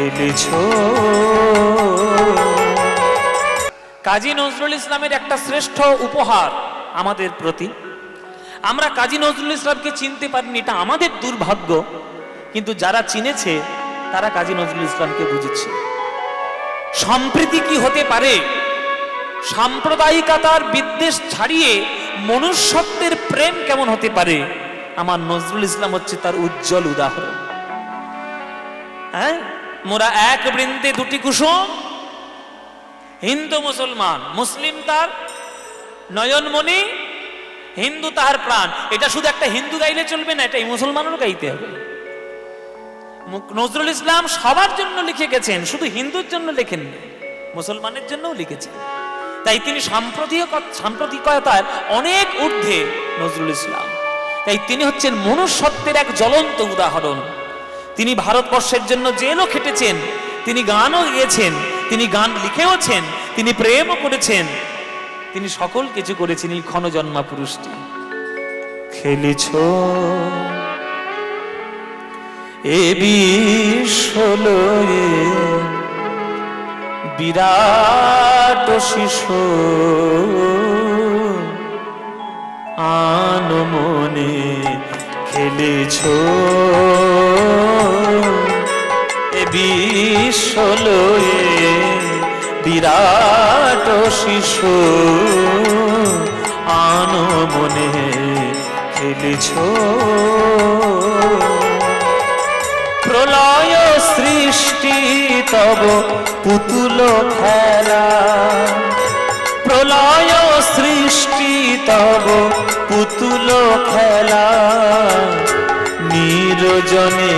খেলেছ কাজী নজরুল ইসলামের একটা শ্রেষ্ঠ উপহার আমাদের প্রতি। আমরা কাজী নজরুল ইসলামকে চিনতে পারিনি, এটা আমাদের দুর্ভাগ্য। কিন্তু যারা চিনেছে, তারা কাজী নজরুল ইসলামকে বুঝেছে। সম্প্রীতি কি হতে পারে? সাম্প্রদায়িকতার বিদ্বেষ ছাড়িয়ে মনুষ্যত্বের প্রেম কেমন হতে পারে? আমার নজরুল ইসলাম হচ্ছে তার উজ্জ্বল উদাহরণ। হ্যাঁ? মোরা এক বৃন্দে দুটি কুসুম। হিন্দু মুসলমান, মুসলিম তার নয়নমণি, হিন্দু তাহার প্রাণ। এটা শুধু একটা হিন্দু গাইলে চলবে না, এটা এই মুসলমানেরও গাইতে হবে। নজরুল ইসলাম সবার জন্য লিখে গেছেন, শুধু হিন্দুর জন্য লেখেন মুসলমানের জন্যও লিখেছেন। তাই তিনি সাম্প্রতিক সাম্প্রতিকতার অনেক ঊর্ধ্বে নজরুল ইসলাম। তাই তিনি হচ্ছেন মনুষ্যত্বের এক জ্বলন্ত উদাহরণ। তিনি ভারতবর্ষের জন্য জেলও খেটেছেন, তিনি গানও গেয়েছেন, তিনি গান লিখেওছেন, তিনি প্রেমও করেছেন। তিনি সকল কিছু করেছেন এই ক্ষণজন্মা পুরুষটি। খেলিছ এ বিরাট শিশু আনমনে। খেলেছ। এ বিশ্বলয়ে বিরাট শিশু আনমনে খেলেছ। প্রলয় সৃষ্টি তব পুতুল খেলা। প্রলয় সৃষ্টি তব পুতুল খেলা। নিরজনে,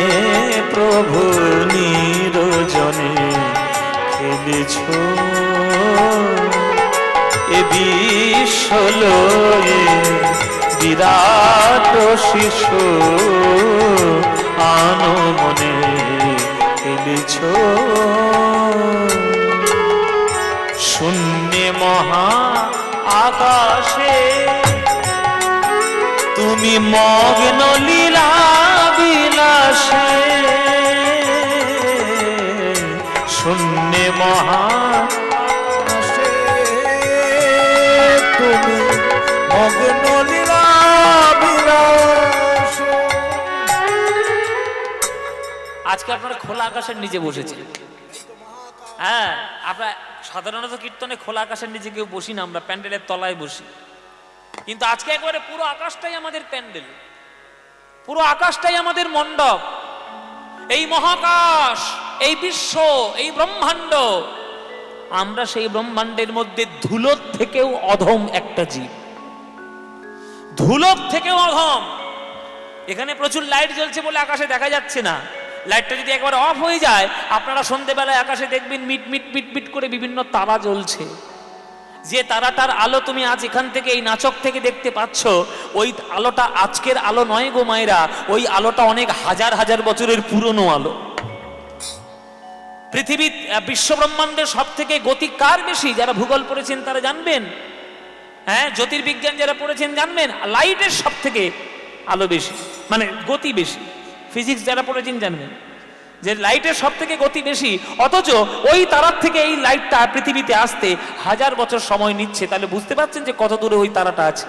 প্রভু নিরজনে খেলেছ। এ বিশ্বলয়ে বিরাট শিশু আনো মনে খেলেছ। শূন্য মহা আকাশে, তুমি মগ্ন আজকে আপনারা খোলা আকাশের নিচে বসেছেন। হ্যাঁ আমরা সাধারণত কীর্তনে খোলা আকাশের নিচে কেউ বসি না, আমরা প্যান্ডেলের তলায় বসি। কিন্তু আজকে একবারে পুরো আকাশটাই আমাদের প্যান্ডেল। পুরো আকাশটাই আমাদের মণ্ডপ। এই মহাকাশ, এই বিশ্ব, এই ব্রহ্মাণ্ড। আমরা সেই ব্রহ্মাণ্ডের মধ্যে ধুলোর থেকেও অধম একটা জীব। ধুলোর থেকেও অধম। এখানে প্রচুর লাইট জ্বলছে বলে আকাশে দেখা যাচ্ছে না। লাইটটা যদি একবার অফ হয়ে যায়, আপনারা সন্ধেবেলায় আকাশে দেখবেন মিট মিট মিট মিট করে বিভিন্ন তারা জ্বলছে। যে তারাটার আলো তুমি আজ এখান থেকে, এই নাচক থেকে দেখতে পাচ্ছ, ওই আলোটা আজকের আলো নয় গো মায়েরা, ওই আলোটা অনেক হাজার হাজার বছরের পুরনো আলো। পৃথিবী বিশ্বব্রহ্মাণ্ডের সব থেকে গতি কার বেশি? যারা ভূগোল পড়েছেন তারা জানবেন। হ্যাঁ জ্যোতির্বিজ্ঞান যারা পড়েছেন জানবেন লাইটের সব থেকে আলো বেশি মানে গতি বেশি। ফিজিক্স যারা পড়েছেন জানবেন, যে লাইটের সব থেকে গতি বেশি, অথচ ওই তারার থেকে এই লাইটটা পৃথিবীতে আসতে হাজার বছর সময় নিচ্ছে। তাহলে বুঝতে পারছেন যে কত দূরে ওই তারাটা আছে?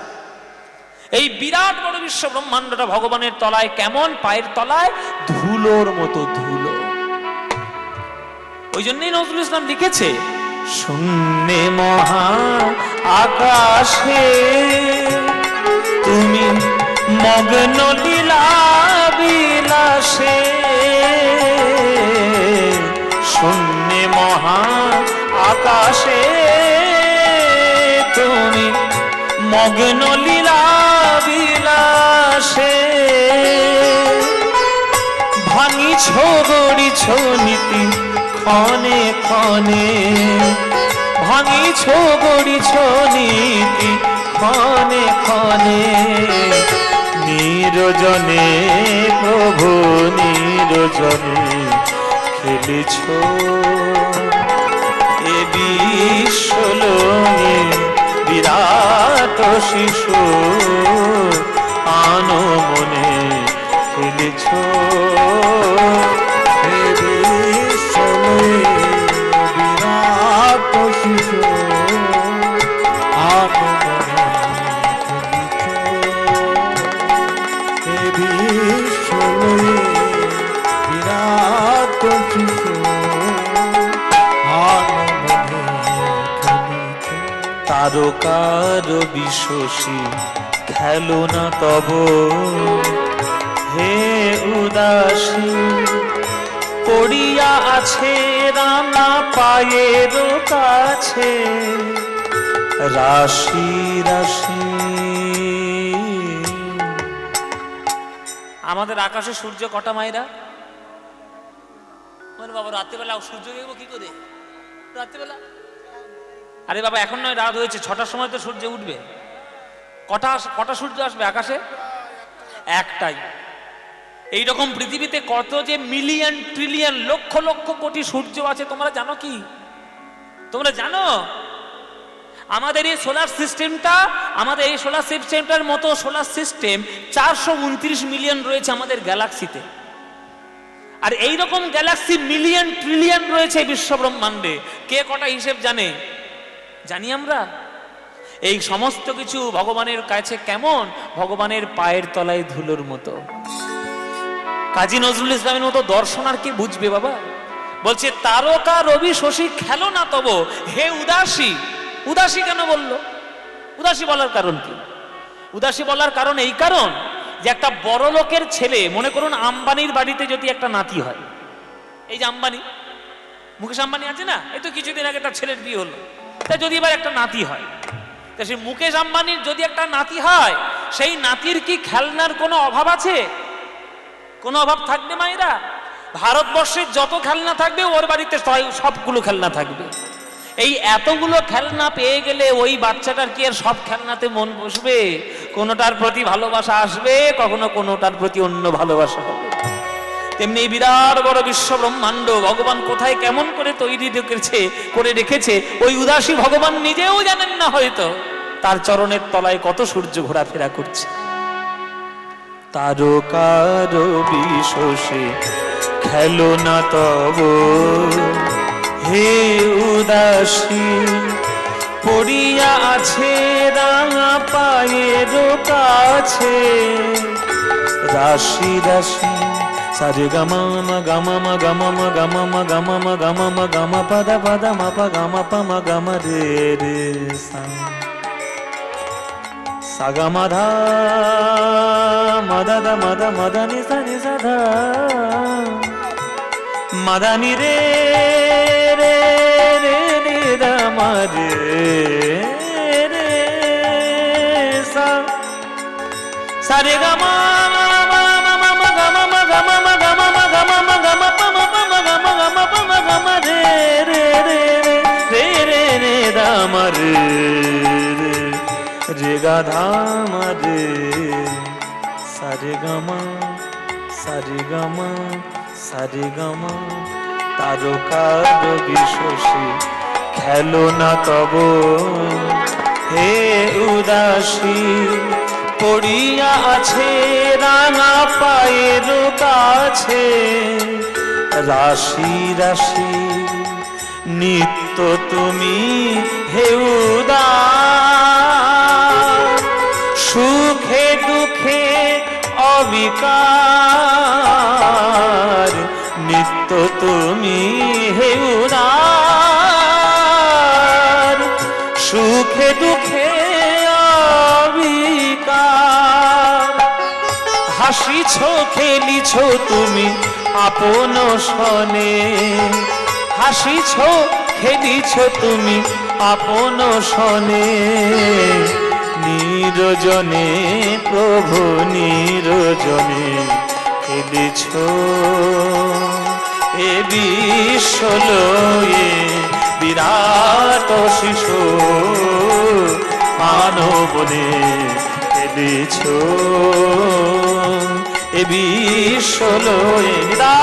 এই বিরাট বড় বিশ্ব ব্রহ্মাণ্ডটা ভগবানের তলায় কেমন? পায়ের তলায় ধুলোর মতো ধুলো। ওই জন্যই নজরুল ইসলাম লিখেছে, শূন্যে মহা আকাশে তুমি মগ্ন লীলা মহা আকাশে, তুমি মগ্ন লীলা বিলাসে। ভাঙিছ, গড়িছ নীতি ক্ষণে ক্ষণে। ভাঙিছ, গড়িছ নীতি ক্ষণে ক্ষণে। নিরজনে প্রভু, নিরজনে খেলেছ। শিশু আনো মনে খেলেছ। তারকার বিশ্বসী, খেলো না তব। হে উদাসী, পড়িয়া আছে রাঙা পায়ের কাছে। রাশি রাশি। আমাদের আকাশে সূর্য কটা মায়েরা বলে বাবা, রাত্রিবেলা সূর্য দেখব কি করে? রাত্রিবেলা আরে বাবা, এখন নয়, রাত হয়েছে, ছটার সময় তো সূর্য উঠবে। কটা কটা সূর্য আসবে আকাশে? একটাই। এই রকম পৃথিবীতে কত যে মিলিয়ন, ট্রিলিয়ন, লক্ষ লক্ষ কোটি সূর্য আছে, তোমরা জানো কি? তোমরা জানো? আমাদের এই সোলার সিস্টেমটা আমাদের এই সোলার সিস্টেমটার মতো সোলার সিস্টেম চারশো উনত্রিশ মিলিয়ন রয়েছে আমাদের গ্যালাক্সিতে আর এই রকম গ্যালাক্সি মিলিয়ন ট্রিলিয়ন রয়েছে বিশ্ব ব্রহ্মাণ্ডে কে কটা হিসেব জানে? জানি আমরা? এই সমস্ত কিছু ভগবানের কাছে কেমন? ভগবানের পায়ের তলায় ধুলোর মতো। কাজী নজরুল ইসলামের মতো দর্শন আর কে বুঝবে বাবা? বলছে, তারকা রবি শশী খেলো না তব, হে উদাসী। উদাসী কেন বলল? উদাসী বলার কারণ কি? উদাসী বলার কারণ এই কারণ যে একটা বড় লোকের ছেলে, মনে করুন আম্বানির বাড়িতে যদি একটা নাতি হয়, এই যে আম্বানি, মুকেশ আম্বানি আছে না? এই তো কিছুদিন আগে তার ছেলের বিয়ে হলো। তা যদি এবার একটা নাতি হয়, তা সেই মুকেশ আম্বানির যদি একটা নাতি হয়, সেই নাতির কি খেলনার কোনো অভাব আছে? কোনো অভাব থাকবে মায়েরা? ভারতবর্ষের যত খেলনা থাকবে, ওর বাড়িতে সবগুলো খেলনা থাকবে। এই এতগুলো খেলনা পেয়ে গেলে ওই বাচ্চাটার কি আর সব খেলনাতে মন বসবে? কোনোটার প্রতি ভালোবাসা আসবে, কখনো কোনোটার প্রতি অন্য ভালোবাসা হবে। তেমনি বিরাট বড় বিশ্ব ব্রহ্মাণ্ড, ভগবান কোথায় কেমন করে তৈরি রেখেছে, করে রেখেছে, ওই উদাসী ভগবান নিজেও জানেন না হয়তো। তার চরণের তলায় কত সূর্য ঘোরাফেরা করছে। তারকার বিশ্বসে খেলো না তব। হে উদাসী, পড়িয়া আছে রাঙা পায়ের কাছে। রাশি রাশি సరి గమ మ గమ మ గమ మ గమ మ గమ మ గమ మ గమ పద పద మ ప గమ ప మ గమ రే రే సగమధ మదద మద మదని సని సద మదని రే రే రే రే ద మరే సరి గమా রে দা মা রে গা ধা মা রে। সা রে গা মা সা রে গা মা সা রে গা মা তারকার বিশ্বসী, খেলো না তব। হে উদাসী, পড়িয়া আছে রাঙা পায়ের কাছে। রাশি রাশি নিত্য তুমি হে উদার, সুখে দুঃখে অবিকার। নিত্য তুমি হে উদার, সুখে দুঃখে অবিকার। হাসিছ খেলিছ তুমি আপন সনে হাসিছ, খেলিছ তুমি আপন সনে নিরজনে, প্রভু নিরজনে খেলিছ। এ বিশ্বলয়ে বিরাট শিশু মানবনে কেঁদেছ এ বিশ্বলয়ে বিরাট